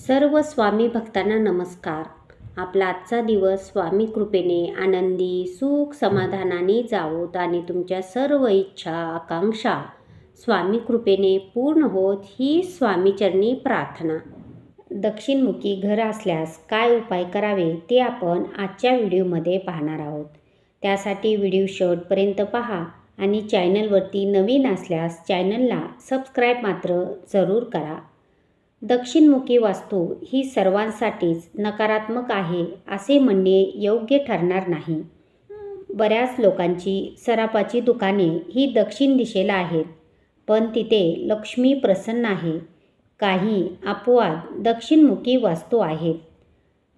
सर्व स्वामी भक्तांना नमस्कार. आपला आजचा दिवस स्वामी कृपेने आनंदी सुख समाधानाने जावोत आणि तुमच्या सर्व इच्छा आकांक्षा स्वामी कृपेने पूर्ण होत ही स्वामीचरणी प्रार्थना. दक्षिणमुखी घर असल्यास काय उपाय करावे ते आपण आजच्या व्हिडिओमध्ये पाहणार आहोत. त्यासाठी व्हिडिओ शेवटपर्यंत पहा आणि चॅनलवरती नवीन असल्यास चॅनलला सबस्क्राईब मात्र जरूर करा. दक्षिणमुखी वास्तू ही सर्वांसाठीच नकारात्मक आहे असे म्हणणे योग्य ठरणार नाही. बऱ्याच लोकांची सरापाची दुकाने ही दक्षिण दिशेला आहेत पण तिथे लक्ष्मी प्रसन्न आहे. काही अपवाद दक्षिणमुखी वास्तू आहेत.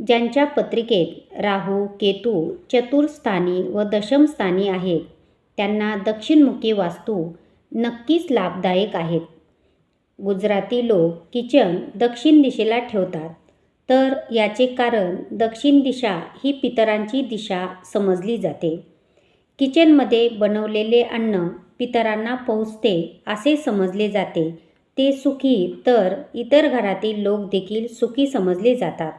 ज्यांच्या पत्रिकेत राहू केतू चतुर्थस्थानी व दशमस्थानी आहेत त्यांना दक्षिणमुखी वास्तू नक्कीच लाभदायक आहेत. गुजराती लोक किचन दक्षिण दिशेला ठेवतात. तर याचे कारण दक्षिण दिशा ही पितरांची दिशा समजली जाते. किचनमध्ये बनवलेले अन्न पितरांना पोहोचते असे समजले जाते. ते सुखी तर इतर घरातील लोक देखील सुखी समजले जातात.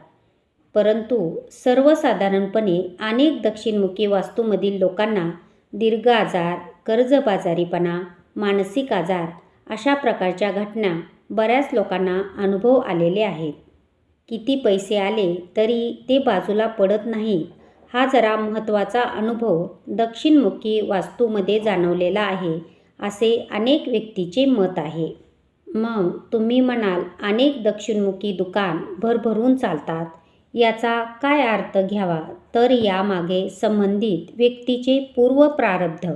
परंतु सर्वसाधारणपणे अनेक दक्षिणमुखी वास्तूमधील लोकांना दीर्घ आजार कर्जबाजारीपणा मानसिक आजार अशा प्रकारच्या घटना बऱ्याच लोकांना अनुभव आलेले आहेत. किती पैसे आले तरी ते बाजूला पडत नाही. हा जरा महत्त्वाचा अनुभव दक्षिणमुखी वास्तूमध्ये जाणवलेला आहे असे अनेक व्यक्तीचे मत आहे. मग तुम्ही म्हणाल अनेक दक्षिणमुखी दुकान भरभरून चालतात. याचा काय अर्थ घ्यावा? तर यामागे संबंधित व्यक्तीचे पूर्व प्रारब्ध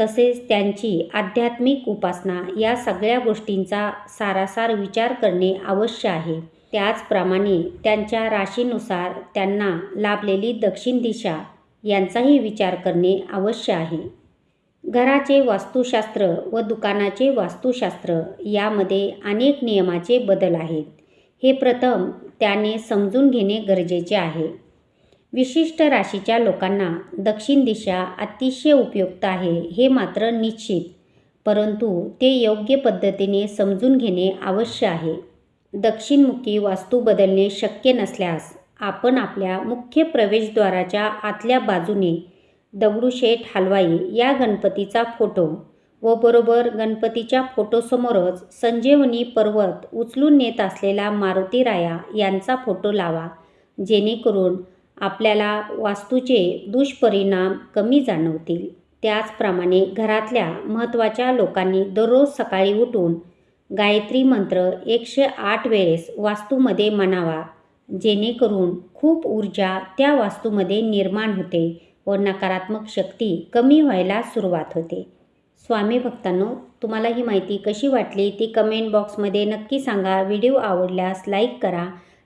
तसेच त्यांची आध्यात्मिक उपासना या सगळ्या गोष्टींचा सारासार विचार करणे आवश्यक आहे. त्याचप्रमाणे त्यांच्या राशीनुसार त्यांना लाभलेली दक्षिण दिशा यांचाही विचार करणे आवश्यक आहे. घराचे वास्तुशास्त्र व दुकानाचे वास्तुशास्त्र यामध्ये अनेक नियमाचे बदल आहेत. हे प्रथम त्याने समजून घेणे गरजेचे आहे. विशिष्ट राशीच्या लोकांना दक्षिण दिशा अतिशय उपयुक्त आहे हे मात्र निश्चित. परंतु ते योग्य पद्धतीने समजून घेणे आवश्यक आहे. दक्षिणमुखी वास्तू बदलणे शक्य नसल्यास आपण आपल्या मुख्य प्रवेशद्वाराच्या आतल्या बाजूने दगडूशेठ हलवाई या गणपतीचा फोटो व बरोबर गणपतीच्या फोटोसमोरच संजीवनी पर्वत उचलून नेत असलेला मारुती राया यांचा फोटो लावा जेणेकरून आपल्याला वास्तूचे दुष्परिणाम कमी जाणवतील. त्याचप्रमाणे घरातल्या महत्त्वाच्या लोकांनी दररोज सकाळी उठून गायत्री मंत्र एकशे आठ वेळेस वास्तूमध्ये म्हणावा जेणेकरून खूप ऊर्जा त्या वास्तूमध्ये निर्माण होते व नकारात्मक शक्ती कमी व्हायला सुरुवात होते. स्वामी भक्तांनो तुम्हाला ही माहिती कशी वाटली ती कमेंट बॉक्समध्ये नक्की सांगा. व्हिडिओ आवडल्यास लाईक करा.